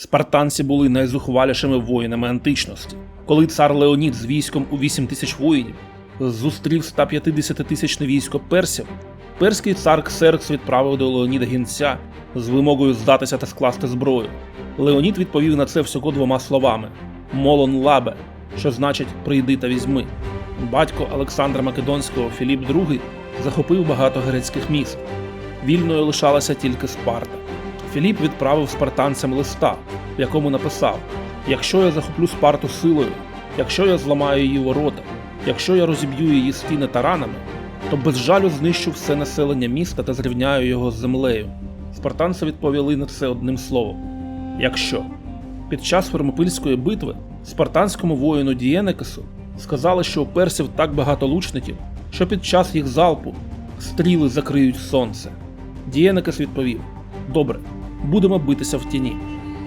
Спартанці були найзухвалішими воїнами античності. Коли цар Леонід з військом у 8 тисяч воїнів зустрів 150-тисячне військо персів, перський цар Ксеркс відправив до Леоніда гінця з вимогою здатися та скласти зброю. Леонід відповів на це всього двома словами: Молон лабе, що значить прийди та візьми. Батько Олександра Македонського Філіп II захопив багато грецьких міст. Вільною лишалася тільки Спарта. Філіп відправив спартанцям листа, в якому написав: Якщо я захоплю Спарту силою, якщо я зламаю її ворота, якщо я розіб'ю її стіни таранами, то без жалю знищу все населення міста та зрівняю його з землею. Спартанці відповіли на це одним словом: якщо. Під час Фермопильської битви спартанському воїну Дієнекесу сказали, що у персів так багато лучників, що під час їх залпу стріли закриють сонце. Дієнекес відповів: Добре, будемо битися в тіні.